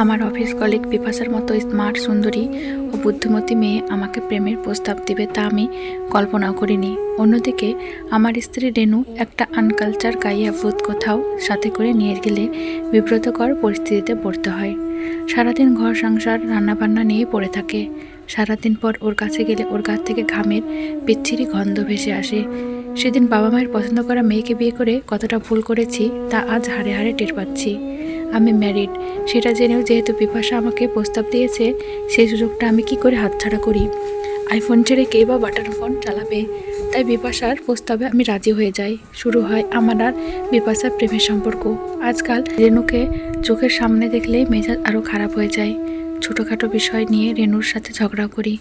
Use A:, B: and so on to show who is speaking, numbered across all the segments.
A: আমার office colleague বিপাশার মতো smart, সুন্দরী ও বুদ্ধিমতী মেয়ে আমাকে প্রেমের প্রস্তাব দিবে তা আমি কল্পনাও করিনি। অন্যদিকে, আমার স্ত্রী রেনু একটা আনকালচার গাইয়া ভূত কোথাও সাথে করে নিয়ে গেলে বিব্রতকর পরিস্থিতিতে পড়তে হয়। সারাদিন ঘর, সংসার, রান্নাবান্না নিয়ে পড়ে থাকে। সারাদিন পর ওর কাছে গেলে ওর কাছ থেকে ঘামের বিচ্ছিরি গন্ধ ভেসে আসে। সেদিন বাবা মায়ের পছন্দ করা মেয়েকে বিয়ে করে কতটা ভুল করেছি তা আজ হাড়ে হাড়ে টের পাচ্ছি। আমি ম্যারিড সেটা জেনেও যেহেতু বিপাশা আমাকে প্রস্তাব দিয়েছে, সেই সুযোগটা আমি কি করে হাতছাড়া করি? আইফোন ছেড়ে কে বা বাটন ফোন চালাবে? তাই বিপাশার প্রস্তাবে আমি রাজি হয়ে যাই। শুরু হয় আমার আর বিপাশার প্রেমের সম্পর্ক। আজকাল রেনুকে চোখের সামনে দেখলে মেজাজ আরও খারাপ হয়ে যায়। ছোটোখাটো বিষয় নিয়ে রেনুর সাথে ঝগড়া করি।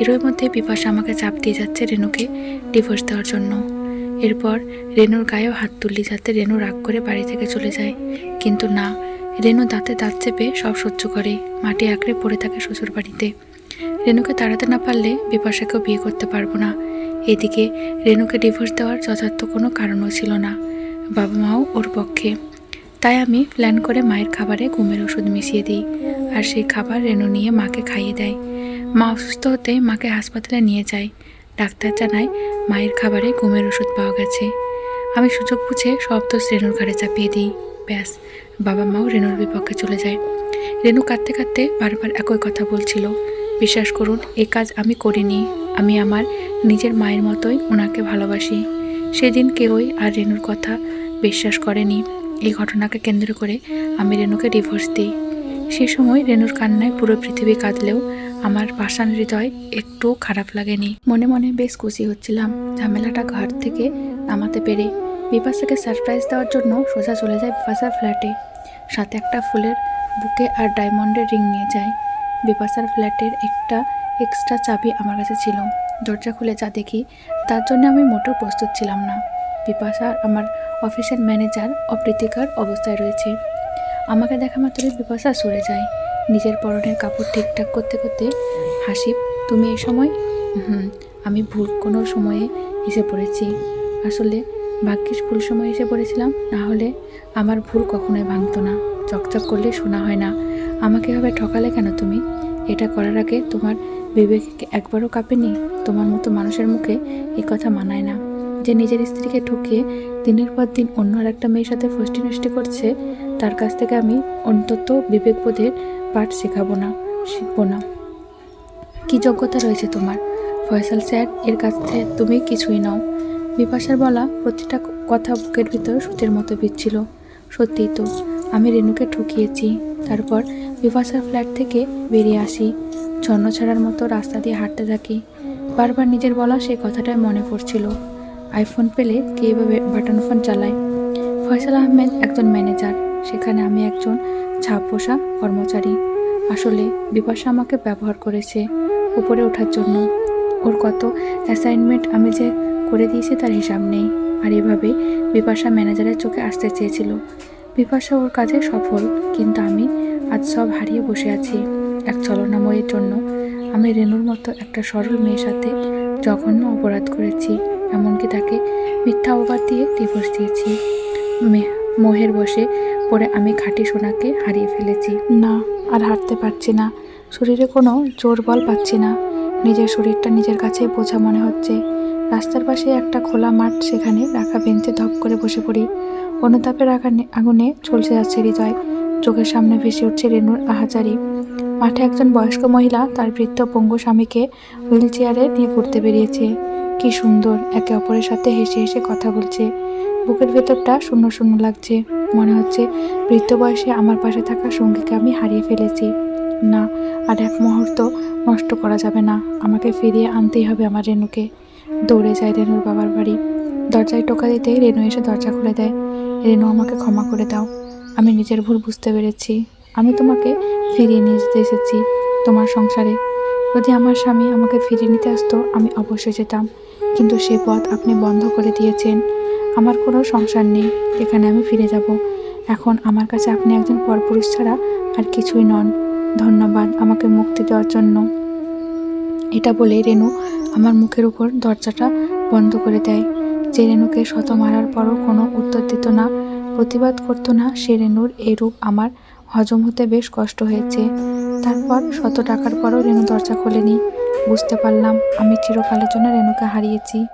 A: এরই মধ্যে বিপাশা আমাকে চাপ দিয়ে যাচ্ছে রেনুকে ডিভোর্স দেওয়ার জন্য। এরপর রেনুর গায়েও হাত তুললি যাতে রেনু রাগ করে বাড়ি থেকে চলে যায়। কিন্তু না রেনু দাঁতে দাঁত চেপে সব সহ্য করে, মাটি আঁকড়ে পড়ে থাকে শ্বশুর বাড়িতে রেনুকে তাড়াতে না পারলে বিপাশাকেও বিয়ে করতে পারব না। এদিকে রেনুকে ডিভোর্স দেওয়ার যথার্থ কোনো কারণও ছিল না বাবা মাও ওর পক্ষে। তাই আমি প্ল্যান করে মায়ের খাবারে ঘুমের ওষুধ মিশিয়ে দিই, আর সেই খাবার রেনু নিয়ে মাকে খাইয়ে দেয়। মা অসুস্থ হতে মাকে হাসপাতালে নিয়ে যায়। ডাক্তার জানায় মায়ের খাবারে ঘুমের ওষুধ পাওয়া গেছে। আমি সুযোগ বুঝে সব দোষ রেনুর ঘাড়ে চাপিয়ে দিই। ব্যাস, বাবা মাও রেনুর বিপক্ষে চলে যায়। রেনু কাঁদতে কাঁদতে বারবার একই কথা বলছিল, বিশ্বাস করুন, এ কাজ আমি করিনি, আমি আমার নিজের মায়ের মতোই ওনাকে ভালোবাসি। সেদিন কেউই আর রেনুর কথা বিশ্বাস করেনি। এই ঘটনাকে কেন্দ্র করে আমি রেনুকে ডিভোর্স দিই। সে সময় রেনুর কান্নায় পুরো পৃথিবী কাঁদলেও আমার পাষাণ হৃদয় একটু খারাপ লাগেনি। মনে মনে বেশ খুশি হচ্ছিলাম। ঝামেলাটা ঘর থেকে নামাতে পেরে বিপাশাকে সারপ্রাইজ দেওয়ার জন্য সোজা চলে যায় বিপাশার ফ্ল্যাটে সাথে একটা ফুলের বুকে আর ডায়মন্ডের রিং নিয়ে যায়। বিপাশার ফ্ল্যাটের একটা এক্সট্রা চাবি আমার কাছে ছিল। দরজা খুলে যা দেখি, তার জন্য আমি মোটেও প্রস্তুত ছিলাম না। বিপাশা আর আমার অফিসের ম্যানেজার অপ্রীতিকর অবস্থায় রয়েছে। আমাকে দেখা মাত্রই বিপাশা সরে যায়। নিজের পরনের কাপড় ঠিকঠাক করতে করতে হাসিব তুমি এই সময়? হুম আমি ভুল কোনো সময়ে এসে পড়েছি। আসলে ভাগ্যিস ভুল সময় এসে পড়েছিলাম, না হলে আমার ভুল কখনোই ভাঙতো না। চকচক করলে শোনা হয় না, আমাকে হবে ঠকালে কেন তুমি? এটা করার আগে তোমার বিবেকে একবারও কাঁপেনি? তোমার মতো মানুষের মুখে এই কথা মানায় না। যে নিজের স্ত্রীকে ঠকিয়ে দিনের পর দিন অন্য আর একটা মেয়ের সাথে ফষ্টি নষ্টি করছে, তার কাছ থেকে আমি অন্তত বিবেকবোধের পাঠ শেখাবো না, শিখব না। কি যোগ্যতা রয়েছে তোমার? ফয়সাল স্যার, এর কাছ থেকে তুমি কিছুই নাও। বিপাশার বলা প্রতিটা কথা বুকের ভিতর সুতের মতো বিচ্ছিল। সত্যিই তো, আমি রেনুকে ঠকিয়েছি। তারপর বিপাশার ফ্ল্যাট থেকে বেরিয়ে আসি। ছন্ন ছাড়ার মতো রাস্তা দিয়ে হাঁটতে থাকি। বারবার নিজের বলা সেই কথাটাই মনে পড়ছিল। আইফোন পেলে কে এভাবে বাটন ফোন চালায়? ফয়সাল আহমেদ একজন ম্যানেজার। সেখানে আমি একজন ছাপ পোষা কর্মচারী। আসলে বিপাশা আমাকে ব্যবহার করেছে উপরে ওঠার জন্য। ওর কত অ্যাসাইনমেন্ট আমি যে করে দিয়েছি তার হিসাব নেই। আর এভাবে বিপাশা ম্যানেজারের চোখে আসতে চেয়েছিল। বিপাশা ওর কাজে সফল, কিন্তু আমি আজ সব হারিয়ে বসে আছি এক চলনাময়ের জন্য। আমি রেনুর মতো একটা সরল মেয়ের সাথে জঘন্য অপরাধ করেছি, এমনকি তাকে মিথ্যা অপবাদ দিয়ে ডিভোর্স দিয়েছি। মোহের বসে পরে আমি খাঁটি সোনাকে হারিয়ে ফেলেছি। না, আর হাঁটতে পারছি না। শরীরে কোনো জোর বল পাচ্ছি না। নিজের শরীরটা নিজের কাছেই বোঝা মনে হচ্ছে। রাস্তার পাশে একটা খোলা মাঠ, সেখানে রাখা বেঞ্চে ধপ করে বসে পড়ি। অনুতাপের আগুনে আগুনে চলছে যাচ্ছে হৃদয়। চোখের সামনে ভেসে উঠছে রেনুর আহাজারি মাঠে একজন বয়স্ক মহিলা তার বৃদ্ধ পঙ্গু স্বামীকে হুইল চেয়ারে নিয়ে ঘুরতে বেরিয়েছে। কি সুন্দর, একে অপরের সাথে হেসে হেসে কথা বলছে। বুকের ভেতরটা শূন্য শূন্য লাগছে। মনে হচ্ছে বৃদ্ধ বয়সে আমার পাশে থাকা সঙ্গীকে আমি হারিয়ে ফেলেছি। না, আর এক মুহূর্ত নষ্ট করা যাবে না। আমাকে ফিরিয়ে আনতেই হবে আমার রেনুকে দৌড়ে যায় রেনুর বাবার বাড়ি। দরজায় টোকা দিতেই রেনু এসে দরজা খুলে দেয়। রেনু আমাকে ক্ষমা করে দাও। আমি নিজের ভুল বুঝতে পেরেছি। আমি তোমাকে ফিরিয়ে নিয়ে যেতে এসেছি তোমার সংসারে। যদি আমার স্বামী আমাকে ফিরিয়ে নিতে আসতো, আমি অবশ্যই যেতাম। কিন্তু সে পথ আপনি বন্ধ করে দিয়েছেন। আমার কোনো সংসার নেই। এখানে আমি ফিরে যাব। এখন আমার কাছে আপনি একজন পরপুরুষ ছাড়া আর কিছুই নন। ধন্যবাদ আমাকে মুক্তি দেওয়ার জন্য। এটা বলে রেনু আমার মুখের উপর দরজাটা বন্ধ করে দেয়। যে রেনুকে শত মারার পরও কোনো উত্তর দিত না, প্রতিবাদ করতো না সে রেনুর এই রূপ আমার হজম হতে বেশ কষ্ট হয়েছে। তারপর শত টাকার পরও রেনু দরজা খোলেনি। বুঝতে পারলাম আমি চিরকালের জন্য রেনুকে হারিয়েছি।